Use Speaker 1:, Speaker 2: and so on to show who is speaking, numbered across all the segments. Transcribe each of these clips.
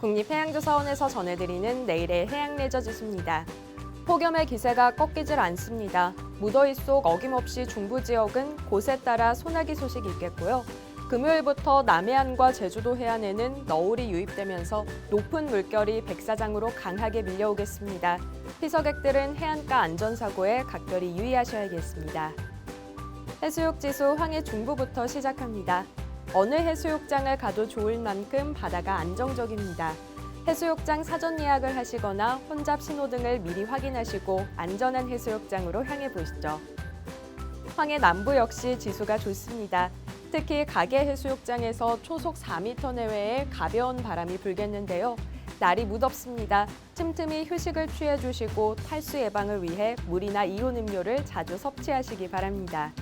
Speaker 1: 국립해양조사원에서 전해드리는 내일의 해양레저 지수입니다. 폭염의 기세가 꺾이질 않습니다. 무더위 속 어김없이 중부 지역은 곳에 따라 소나기 소식이 있겠고요. 금요일부터 남해안과 제주도 해안에는 너울이 유입되면서 높은 물결이 백사장으로 강하게 밀려오겠습니다. 피서객들은 해안가 안전사고에 각별히 유의하셔야겠습니다. 해수욕 지수 황해 중부부터 시작합니다. 어느 해수욕장을 가도 좋을 만큼 바다가 안정적입니다. 해수욕장 사전 예약을 하시거나 혼잡 신호등을 미리 확인하시고 안전한 해수욕장으로 향해 보시죠. 황해 남부 역시 지수가 좋습니다. 특히 가계 해수욕장에서 초속 4m 내외의 가벼운 바람이 불겠는데요. 날이 무덥습니다. 틈틈이 휴식을 취해 주시고 탈수 예방을 위해 물이나 이온 음료를 자주 섭취하시기 바랍니다.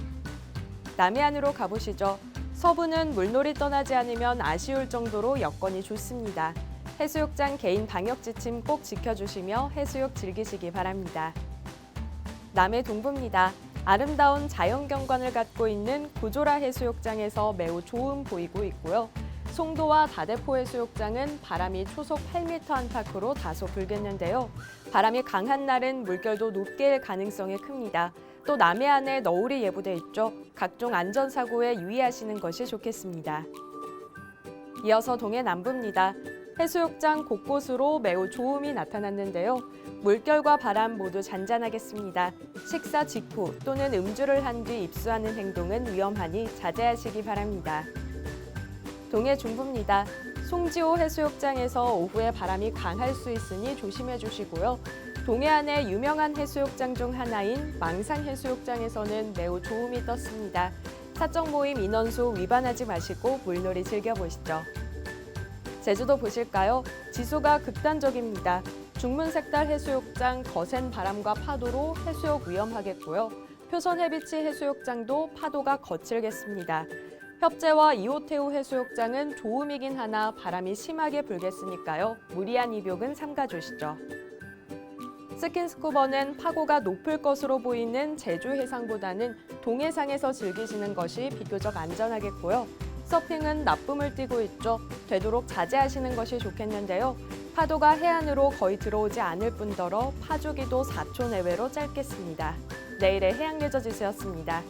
Speaker 1: 남해안으로 가보시죠. 서부는 물놀이 떠나지 않으면 아쉬울 정도로 여건이 좋습니다. 해수욕장 개인 방역 지침 꼭 지켜주시며 해수욕 즐기시기 바랍니다. 남해 동부입니다. 아름다운 자연 경관을 갖고 있는 구조라 해수욕장에서 매우 좋음 보이고 있고요. 송도와 다대포 해수욕장은 바람이 초속 8m 안팎으로 다소 불겠는데요. 바람이 강한 날은 물결도 높게 일 가능성이 큽니다. 또 남해안에 너울이 예보돼 있죠. 각종 안전사고에 유의하시는 것이 좋겠습니다. 이어서 동해 남부입니다. 해수욕장 곳곳으로 매우 좋음이 나타났는데요. 물결과 바람 모두 잔잔하겠습니다. 식사 직후 또는 음주를 한 뒤 입수하는 행동은 위험하니 자제하시기 바랍니다. 동해 중부입니다. 송지호 해수욕장에서 오후에 바람이 강할 수 있으니 조심해 주시고요. 동해안의 유명한 해수욕장 중 하나인 망상 해수욕장에서는 매우 좋음이 떴습니다. 사적 모임 인원수 위반하지 마시고 물놀이 즐겨보시죠. 제주도 보실까요? 지수가 극단적입니다. 중문색달 해수욕장 거센 바람과 파도로 해수욕 위험하겠고요. 표선 해비치 해수욕장도 파도가 거칠겠습니다. 협재와 이호태우 해수욕장은 좋음이긴 하나 바람이 심하게 불겠으니까요. 무리한 입욕은 삼가주시죠. 스킨스쿠버는 파고가 높을 것으로 보이는 제주 해상보다는 동해상에서 즐기시는 것이 비교적 안전하겠고요. 서핑은 나쁨을 띠고 있죠. 되도록 자제하시는 것이 좋겠는데요. 파도가 해안으로 거의 들어오지 않을 뿐더러 파주기도 4초 내외로 짧겠습니다. 내일의 해양 레저 지수였습니다.